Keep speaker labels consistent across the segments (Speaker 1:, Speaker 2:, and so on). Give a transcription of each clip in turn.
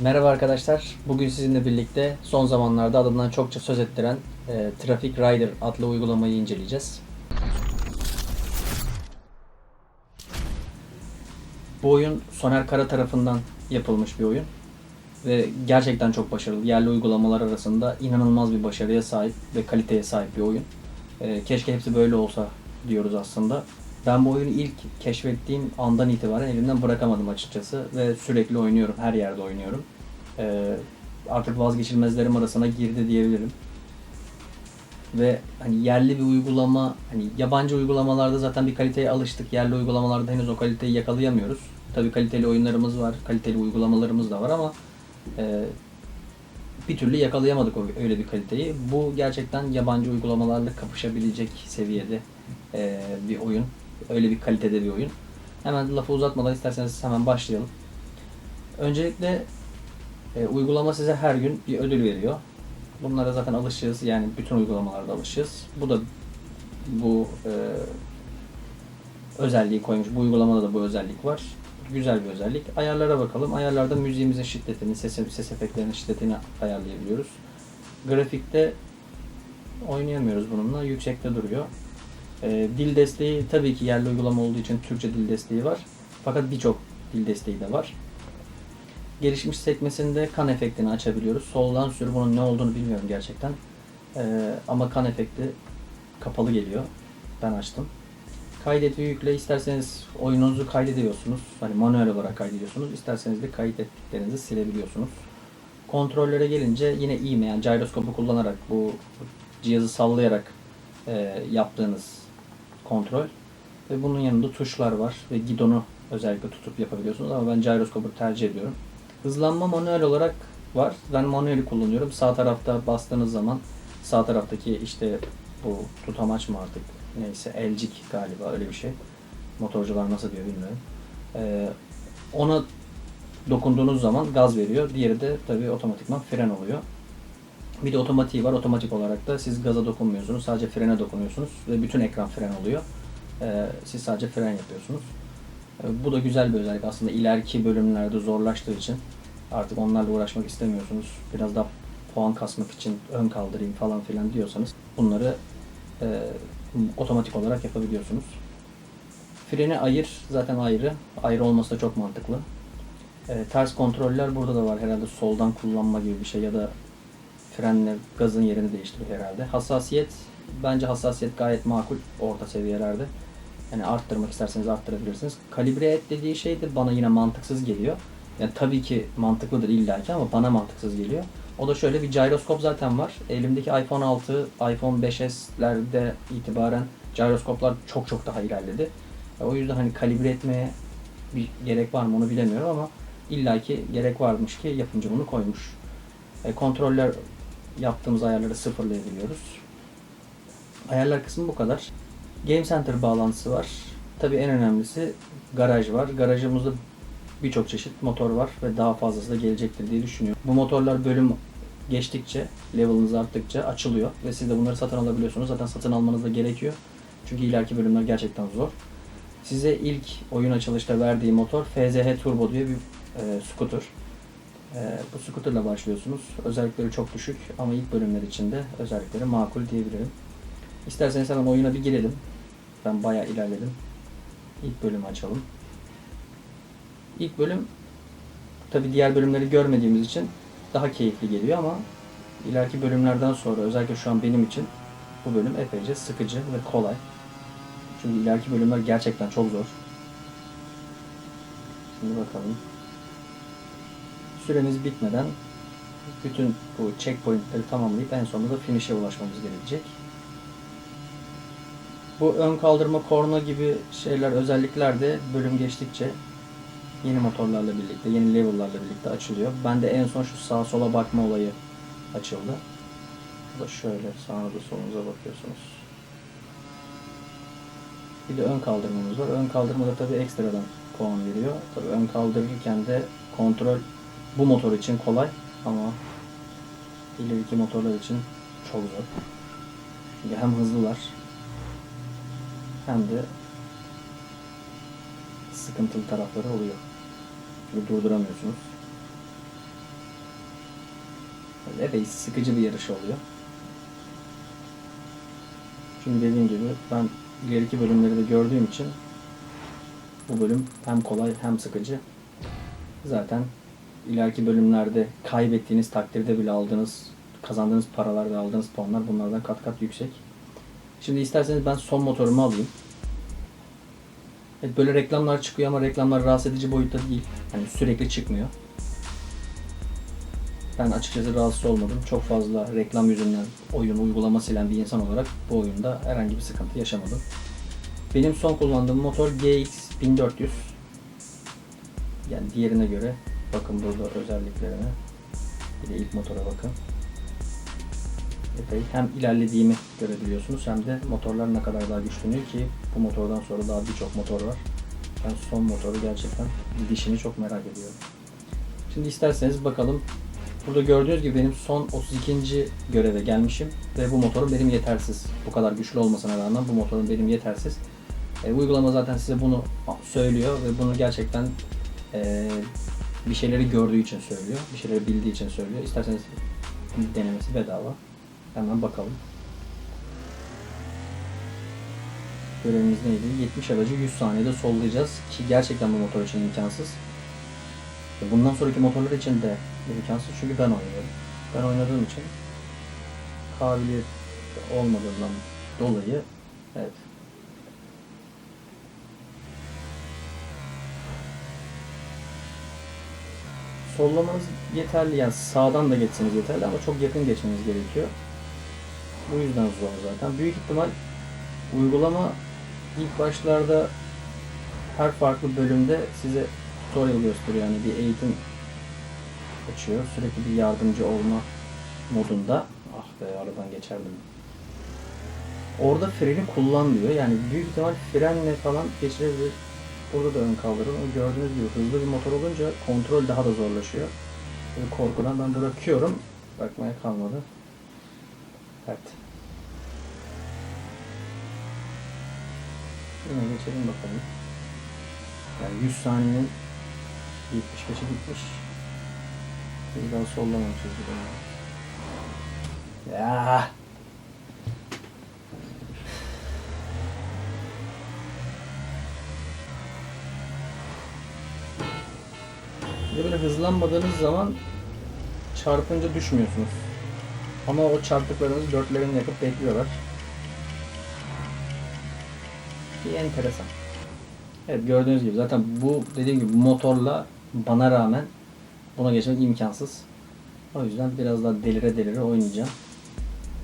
Speaker 1: Merhaba arkadaşlar. Bugün sizinle birlikte son zamanlarda adından çokça söz ettiren e, Traffic Rider adlı uygulamayı inceleyeceğiz. Bu oyun Soner Kara tarafından yapılmış bir oyun. Ve gerçekten çok başarılı. Yerli uygulamalar arasında inanılmaz bir başarıya sahip ve kaliteye sahip bir oyun. E, keşke hepsi böyle olsa diyoruz aslında. Ben bu oyunu ilk keşfettiğim andan itibaren elimden bırakamadım açıkçası ve sürekli oynuyorum, her yerde oynuyorum. Ee, artık vazgeçilmezlerim arasına girdi diyebilirim. Ve hani yerli bir uygulama, hani yabancı uygulamalarda zaten bir kaliteye alıştık. Yerli uygulamalarda henüz o kaliteyi yakalayamıyoruz. Tabii kaliteli oyunlarımız var, kaliteli uygulamalarımız da var ama e, bir türlü yakalayamadık öyle bir kaliteyi. Bu gerçekten yabancı uygulamalarla kapışabilecek seviyede e, bir oyun. Öyle bir kalitede bir oyun. Hemen lafı uzatmadan isterseniz hemen başlayalım. Öncelikle e, uygulama size her gün bir ödül veriyor. Bunlara zaten alışığız. Yani bütün uygulamalarda alışığız. Bu da bu e, özelliği koymuş. Bu uygulamada da bu özellik var. Güzel bir özellik. Ayarlara bakalım. Ayarlarda müziğimizin şiddetini, ses, ses efektlerinin şiddetini ayarlayabiliyoruz. Grafikte oynayamıyoruz bununla. Yüksekte duruyor. E, dil desteği tabii ki yerli uygulama olduğu için Türkçe dil desteği var. Fakat birçok dil desteği de var. Gelişmiş sekmesinde kan efektini açabiliyoruz. Soldan sür bunun ne olduğunu bilmiyorum gerçekten. Ee, ama kan efekti kapalı geliyor. Ben açtım. Kaydet yükle isterseniz oyununuzu kaydediyorsunuz. Hani manuel olarak kaydediyorsunuz. İsterseniz de kayıt ettiklerinizi silebiliyorsunuz. Kontrollere gelince yine iğme yani gyroskopu kullanarak bu cihazı sallayarak e, yaptığınız kontrol. Ve bunun yanında tuşlar var ve gidonu özellikle tutup yapabiliyorsunuz ama ben gyroskopu tercih ediyorum. Hızlanma manuel olarak var. Ben manueli kullanıyorum. Sağ tarafta bastığınız zaman sağ taraftaki işte bu tutamaç mı artık neyse elcik galiba öyle bir şey. Motorcular nasıl diyor bilmiyorum. Ee, ona dokunduğunuz zaman gaz veriyor. Diğeri de tabii otomatikman fren oluyor. Bir de otomatiği var. Otomatik olarak da siz gaza dokunmuyorsunuz. Sadece frene dokunuyorsunuz ve bütün ekran fren oluyor. Ee, siz sadece fren yapıyorsunuz. Ee, Bu da güzel bir özellik. Aslında ileriki bölümlerde zorlaştığı için artık onlarla uğraşmak istemiyorsunuz. Biraz daha puan kasmak için ön kaldırayım falan filan diyorsanız bunları e, otomatik olarak yapabiliyorsunuz. Freni ayır zaten ayrı. Ayrı olması da çok mantıklı. E, ters kontroller burada da var herhalde soldan kullanma gibi bir şey ya da frenle gazın yerini değiştiriyor herhalde. Hassasiyet bence hassasiyet gayet makul orta seviyelerde. Yani arttırmak isterseniz arttırabilirsiniz. Kalibre et dediği şey de bana yine mantıksız geliyor. Yani tabii ki mantıklıdır illaki ama bana mantıksız geliyor. O da şöyle bir gyroskop zaten var. Elimdeki iPhone 6, iPhone 5s'lerde itibaren gyroskoplar çok çok daha ilerledi. O yüzden hani kalibre etmeye bir gerek var mı onu bilemiyorum ama illaki gerek varmış ki yapımcı bunu koymuş. E, kontroller yaptığımız ayarları sıfırlayabiliyoruz. Ayarlar kısmı bu kadar. Game Center bağlantısı var. Tabii en önemlisi garaj var. Garajımızda birçok çeşit motor var ve daha fazlası da gelecektir diye düşünüyorum. Bu motorlar bölüm geçtikçe, level'ınız arttıkça açılıyor ve siz de bunları satın alabiliyorsunuz. Zaten satın almanız da gerekiyor. Çünkü ileriki bölümler gerçekten zor. Size ilk oyun açılışta verdiği motor FZH Turbo diye bir e, scooter. E, bu scooterla başlıyorsunuz. Özellikleri çok düşük ama ilk bölümler için de özellikleri makul diyebilirim. İsterseniz hemen oyuna bir girelim. Ben bayağı ilerledim. İlk bölümü açalım. İlk bölüm tabi diğer bölümleri görmediğimiz için daha keyifli geliyor ama ileriki bölümlerden sonra özellikle şu an benim için bu bölüm epeyce sıkıcı ve kolay. Çünkü ileriki bölümler gerçekten çok zor. Şimdi bakalım. Süremiz bitmeden bütün bu checkpointleri tamamlayıp en sonunda da finish'e ulaşmamız gerekecek. Bu ön kaldırma korna gibi şeyler, özellikler de bölüm geçtikçe yeni motorlarla birlikte, yeni level'larla birlikte açılıyor. Ben de en son şu sağa sola bakma olayı açıldı. Bu da şöyle sağınıza solunuza bakıyorsunuz. Bir de ön kaldırmamız var. Ön kaldırmada tabii ekstradan puan veriyor. Tabii ön kaldırırken de kontrol bu motor için kolay ama ileriki motorlar için çok zor. Çünkü hem hızlılar hem de sıkıntılı tarafları oluyor. Çünkü durduramıyorsunuz. epey sıkıcı bir yarış oluyor. Çünkü dediğim gibi ben ileriki bölümleri de gördüğüm için bu bölüm hem kolay hem sıkıcı. Zaten ileriki bölümlerde kaybettiğiniz takdirde bile aldığınız, kazandığınız paralar ve aldığınız puanlar bunlardan kat kat yüksek. Şimdi isterseniz ben son motorumu alayım. Evet, böyle reklamlar çıkıyor ama reklamlar rahatsız edici boyutta değil. Hani sürekli çıkmıyor. Ben açıkçası rahatsız olmadım. Çok fazla reklam yüzünden oyun uygulama silen bir insan olarak bu oyunda herhangi bir sıkıntı yaşamadım. Benim son kullandığım motor GX 1400. Yani diğerine göre bakın burada özelliklerine. Bir de ilk motora bakın. Epey hem ilerlediğimi görebiliyorsunuz hem de motorlar ne kadar daha güçleniyor ki bu motordan sonra daha birçok motor var. Ben son motoru gerçekten dişini çok merak ediyorum. Şimdi isterseniz bakalım. Burada gördüğünüz gibi benim son 32. göreve gelmişim ve bu motorum benim yetersiz. Bu kadar güçlü olmasına rağmen bu motorum benim yetersiz. E, uygulama zaten size bunu söylüyor ve bunu gerçekten e, bir şeyleri gördüğü için söylüyor. Bir şeyleri bildiği için söylüyor. İsterseniz denemesi bedava. Hemen bakalım. Görevimiz neydi? 70 aracı 100 saniyede sollayacağız ki gerçekten bu motor için imkansız. E, Bundan sonraki motorlar için de imkansız çünkü ben oynuyorum. Ben oynadığım için kabiliyet olmadığından dolayı evet sollamanız yeterli yani sağdan da geçseniz yeterli ama çok yakın geçmeniz gerekiyor. Bu yüzden zor zaten. Büyük ihtimal uygulama ilk başlarda her farklı bölümde size tutorial gösteriyor. Yani bir eğitim açıyor. Sürekli bir yardımcı olma modunda. Ah be aradan geçerdim. Orada freni kullan diyor. Yani büyük ihtimal frenle falan geçirebilir. Burada da ön kaldırım. Gördüğünüz gibi hızlı bir motor olunca kontrol daha da zorlaşıyor. Böyle korkudan ben bırakıyorum. Bakmaya kalmadı. Evet. Yine geçelim bakalım. Yani 100 saniyenin 75'i bitmiş. Biz daha sollamamışız bir. Ya. Bir böyle hızlanmadığınız zaman çarpınca düşmüyorsunuz. Ama o çarptıklarınızı dörtlerini yakıp bekliyorlar. Bir enteresan. Evet gördüğünüz gibi zaten bu dediğim gibi motorla bana rağmen buna geçmek imkansız. O yüzden biraz daha delire delire oynayacağım.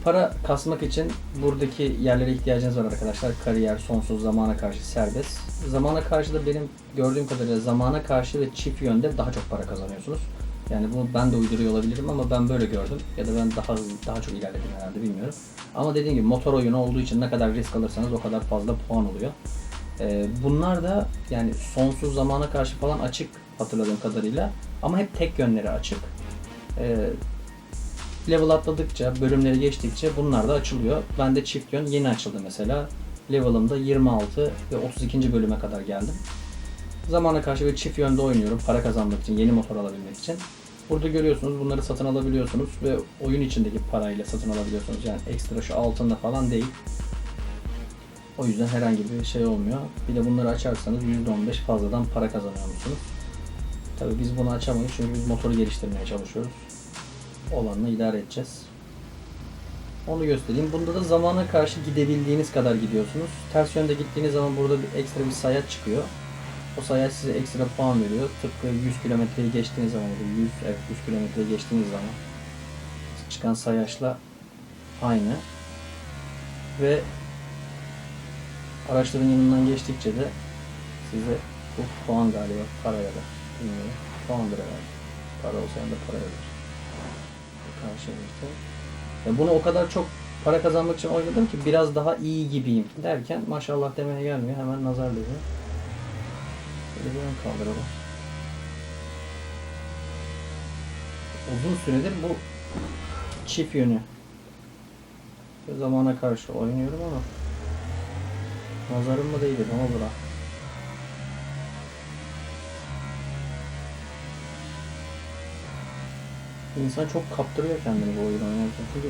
Speaker 1: Para kasmak için buradaki yerlere ihtiyacınız var arkadaşlar. Kariyer, sonsuz, zamana karşı serbest. Zamana karşı da benim gördüğüm kadarıyla zamana karşı ve çift yönde daha çok para kazanıyorsunuz. Yani bunu ben de uyduruyor olabilirim ama ben böyle gördüm. Ya da ben daha daha çok ilerledim herhalde bilmiyorum. Ama dediğim gibi motor oyunu olduğu için ne kadar risk alırsanız o kadar fazla puan oluyor. Ee, bunlar da yani sonsuz zamana karşı falan açık hatırladığım kadarıyla. Ama hep tek yönleri açık. Ee, level atladıkça, bölümleri geçtikçe bunlar da açılıyor. Ben de çift yön yeni açıldı mesela. Level'ımda 26 ve 32. bölüme kadar geldim. Zamana karşı bir çift yönde oynuyorum para kazanmak için, yeni motor alabilmek için. Burada görüyorsunuz bunları satın alabiliyorsunuz ve oyun içindeki parayla satın alabiliyorsunuz. Yani ekstra şu altında falan değil. O yüzden herhangi bir şey olmuyor. Bir de bunları açarsanız %15 fazladan para kazanıyor musunuz? Tabii biz bunu açamayız çünkü biz motoru geliştirmeye çalışıyoruz. Olanla idare edeceğiz. Onu göstereyim. Bunda da zamana karşı gidebildiğiniz kadar gidiyorsunuz. Ters yönde gittiğiniz zaman burada bir ekstra bir sayaç çıkıyor. O sayaç size ekstra puan veriyor. Tıpkı 100 kilometreyi geçtiğiniz zaman, ya da 100, evet 100 kilometreyi geçtiğiniz zaman çıkan sayaçla aynı. Ve araçların yanından geçtikçe de size bu puan galiba para ya da bilmiyorum. Puandır herhalde. Para olsa da para verir. Karşılaştı. Ya bunu o kadar çok para kazanmak için oynadım ki biraz daha iyi gibiyim derken maşallah demeye gelmiyor. Hemen nazar değiyor. Böyle bir ön kaldıralım. Uzun süredir bu çift yönü zamana karşı oynuyorum ama nazarım mı değdi ne olur İnsan çok kaptırıyor kendini bu oyun oynarken. Çünkü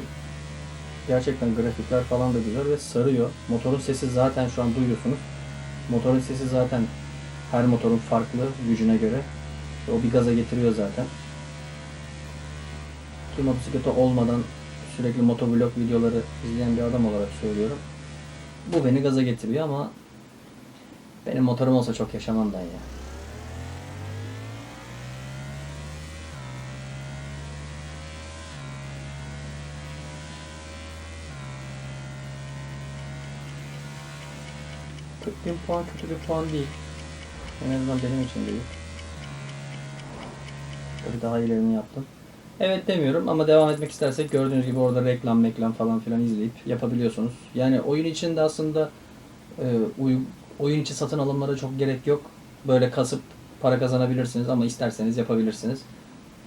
Speaker 1: gerçekten grafikler falan da güzel ve sarıyor. Motorun sesi zaten şu an duyuyorsunuz. Motorun sesi zaten her motorun farklı gücüne göre. O bir gaza getiriyor zaten. Ki motosikleti olmadan sürekli motovlog videoları izleyen bir adam olarak söylüyorum. Bu beni gaza getiriyor ama benim motorum olsa çok yaşamam ben ya. Bin puan kötü bir puan değil. En azından benim için değil. Tabii daha ilerini yaptım. Evet demiyorum ama devam etmek istersek gördüğünüz gibi orada reklam meklam falan filan izleyip yapabiliyorsunuz. Yani oyun içinde aslında e, uy- oyun içi satın alımlara çok gerek yok. Böyle kasıp para kazanabilirsiniz ama isterseniz yapabilirsiniz.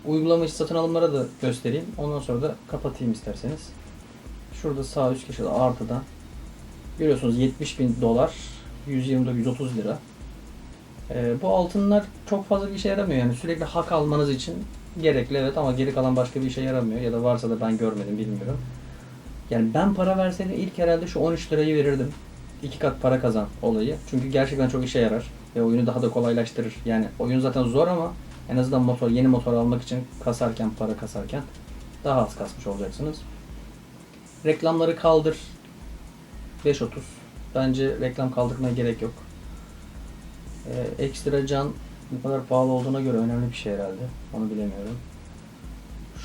Speaker 1: Uygulama içi satın alımlara da göstereyim. Ondan sonra da kapatayım isterseniz. Şurada sağ üst köşede artıda görüyorsunuz 70 bin dolar 129-130 lira. Ee, bu altınlar çok fazla bir işe yaramıyor yani sürekli hak almanız için gerekli evet ama geri kalan başka bir işe yaramıyor ya da varsa da ben görmedim bilmiyorum. Yani ben para verseydim ilk herhalde şu 13 lirayı verirdim. İki kat para kazan olayı. Çünkü gerçekten çok işe yarar ve oyunu daha da kolaylaştırır. Yani oyun zaten zor ama en azından motor yeni motor almak için kasarken para kasarken daha az kasmış olacaksınız. Reklamları kaldır. 5.30. Bence reklam kaldırmaya gerek yok. Ee, ekstra can bu kadar pahalı olduğuna göre önemli bir şey herhalde. Onu bilemiyorum.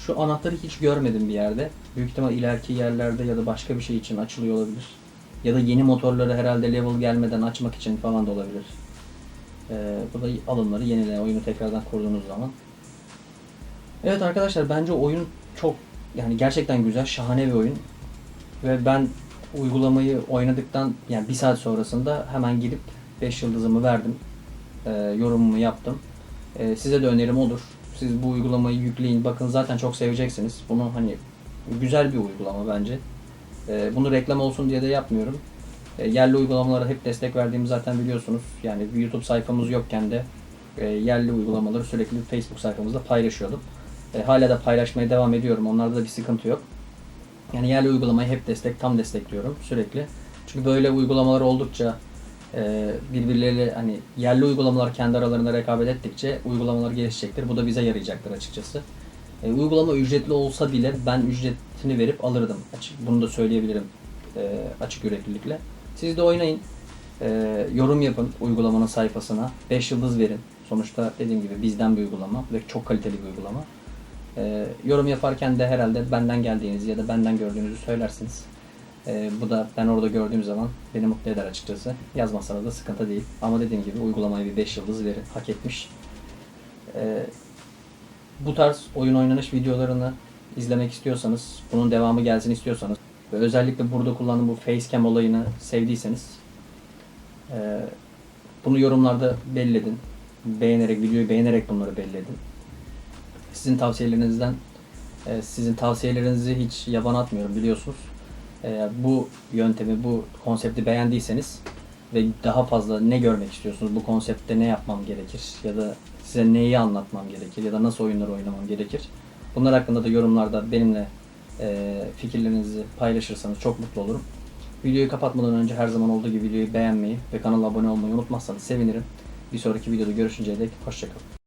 Speaker 1: Şu anahtarı hiç görmedim bir yerde. Büyük ihtimal ileriki yerlerde ya da başka bir şey için açılıyor olabilir. Ya da yeni motorları herhalde level gelmeden açmak için falan da olabilir. Ee, bu da alımları yenile oyunu tekrardan kurduğunuz zaman. Evet arkadaşlar bence oyun çok yani gerçekten güzel, şahane bir oyun. Ve ben uygulamayı oynadıktan yani bir saat sonrasında hemen gidip 5 yıldızımı verdim. Ee, yorumumu yaptım. Ee, size de önerim olur. Siz bu uygulamayı yükleyin. Bakın zaten çok seveceksiniz. Bunu hani güzel bir uygulama bence. Ee, bunu reklam olsun diye de yapmıyorum. Ee, yerli uygulamalara hep destek verdiğimi zaten biliyorsunuz. Yani YouTube sayfamız yokken de e, yerli uygulamaları sürekli Facebook sayfamızda paylaşıyordum. E, hala da paylaşmaya devam ediyorum. Onlarda da bir sıkıntı yok. Yani yerli uygulamayı hep destek, tam destekliyorum sürekli. Çünkü böyle uygulamalar oldukça e, birbirleriyle hani yerli uygulamalar kendi aralarında rekabet ettikçe uygulamalar gelişecektir. Bu da bize yarayacaktır açıkçası. E, uygulama ücretli olsa bile ben ücretini verip alırdım. Açık, bunu da söyleyebilirim e, açık yüreklilikle. Siz de oynayın. E, yorum yapın uygulamanın sayfasına. 5 yıldız verin. Sonuçta dediğim gibi bizden bir uygulama ve çok kaliteli bir uygulama. E, yorum yaparken de herhalde benden geldiğinizi ya da benden gördüğünüzü söylersiniz. E, bu da ben orada gördüğüm zaman beni mutlu eder açıkçası. Yazmasanız da sıkıntı değil. Ama dediğim gibi uygulamaya bir 5 yıldız verin. Hak etmiş. E, bu tarz oyun oynanış videolarını izlemek istiyorsanız, bunun devamı gelsin istiyorsanız ve özellikle burada kullandığım bu facecam olayını sevdiyseniz e, bunu yorumlarda belli edin. Beğenerek, videoyu beğenerek bunları belli edin. Sizin tavsiyelerinizden e, sizin tavsiyelerinizi hiç yaban atmıyorum biliyorsunuz. E, bu yöntemi, bu konsepti beğendiyseniz ve daha fazla ne görmek istiyorsunuz, bu konseptte ne yapmam gerekir ya da size neyi anlatmam gerekir ya da nasıl oyunlar oynamam gerekir. Bunlar hakkında da yorumlarda benimle e, fikirlerinizi paylaşırsanız çok mutlu olurum. Videoyu kapatmadan önce her zaman olduğu gibi videoyu beğenmeyi ve kanala abone olmayı unutmazsanız sevinirim. Bir sonraki videoda görüşünceye dek hoşçakalın.